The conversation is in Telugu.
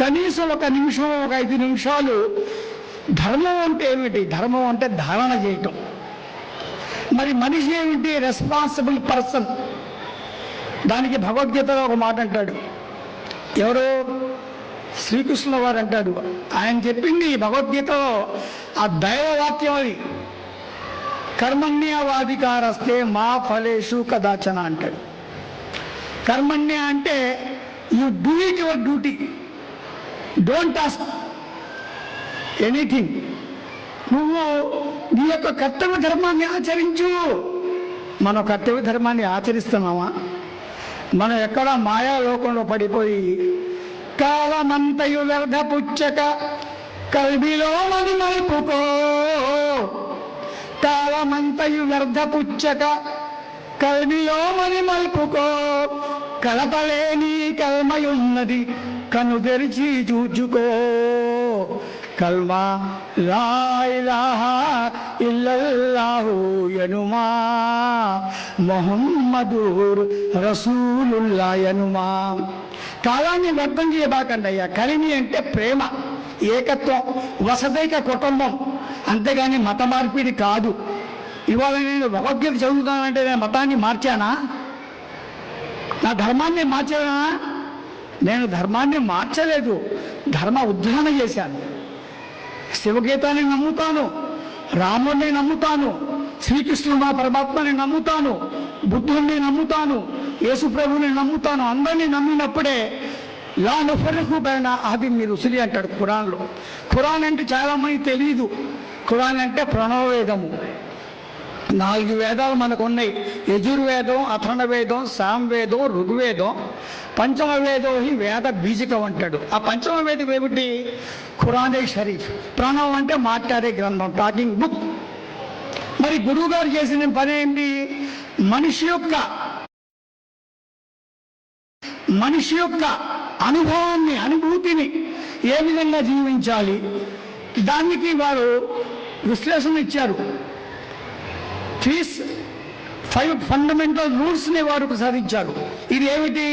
కనీసం ఒక నిమిషం ఒక ఐదు నిమిషాలు ధర్మం అంటే ఏమిటి? ధర్మం అంటే ధారణ చేయటం. మరి మనిషి ఏమిటి? రెస్పాన్సిబుల్ పర్సన్ దానికి భగవద్గీతలో ఒక మాట అంటాడు. ఎవరో శ్రీకృష్ణుల వారు అంటాడు ఆయన చెప్పింది ఈ భగవద్గీతలో ఆ దైవవాక్యం అది. కర్మణ్యవాధికారస్తే మా ఫలేషు కదాచన అంటాడు. కర్మణ్య అంటే you do it your duty don't ask anything నువ్వు నీ యొక్క కర్తవ్య ధర్మాన్ని ఆచరించు. మన కర్తవ్య ధర్మాన్ని ఆచరిస్తున్నామా? మనం ఎక్కడ మాయాలోకంలో పడిపోయి కాలమంతయు వ్యర్థ పుచ్చక కల్బిలో మని మలుపుకో. కాలమంతయు వ్యర్థ పుచ్చక కల్బిలో మని మలుపుకో. కలపలేని కల్మయున్నది కను తెరిచి చూచుకో కల్మా ఇల్లల్లాహు యనుమా. మొహమ్మదూర్ రసూలుల్లా యనుమా. కాలాన్ని వ్యర్థం చేయబాకండి అయ్యా. కలిమి అంటే ప్రేమ ఏకత్వం వసతైక కుటుంబం. అంతేగాని మత మార్పిడి కాదు. ఇవాళ నేను భగవద్గీత చదువుతానంటే నేను మతాన్ని మార్చానా? నా ధర్మాన్ని మార్చానా? నేను ధర్మాన్ని మార్చలేదు. ధర్మ ఉద్ధరణ చేశాను. శివగీతాన్ని నమ్ముతాను. రాముడిని నమ్ముతాను. శ్రీకృష్ణుడు మా పరమాత్మని నమ్ముతాను. బుద్ధుడిని నమ్ముతాను. యేసుప్రభుని నమ్ముతాను. అందరినీ నమ్మినప్పుడే లా నుఫరకు పైన ఆది మీరు ఉసిరి అంటాడు ఖురాన్లో. ఖురాన్ అంటే చాలా మంది తెలియదు ఖురాన్ అంటే ప్రణవవేదము. నాలుగు వేదాలు మనకు ఉన్నాయి యజుర్వేదం అథర్ణవేదం సామవేదం ఋగ్వేదం. పంచమవేదం ఈ వేద బీజకం అంటాడు. ఆ పంచమవేదం ఏమిటి? ఖురానే షరీఫ్. ప్రాణం అంటే మాట్లాడే గ్రంథం టాకింగ్ బుక్. మరి గురువు గారు చేసిన పని ఏంటి మనిషి యొక్క మనిషి యొక్క అనుభవాన్ని అనుభూతిని ఏ విధంగా జీవించాలి? దానికి వారు విశ్లేషణ ఇచ్చారు. ఫైవ్ ఫండమెంటల్ రూల్స్ని వారు ప్రసాదించారు. ఇది ఏమిటి?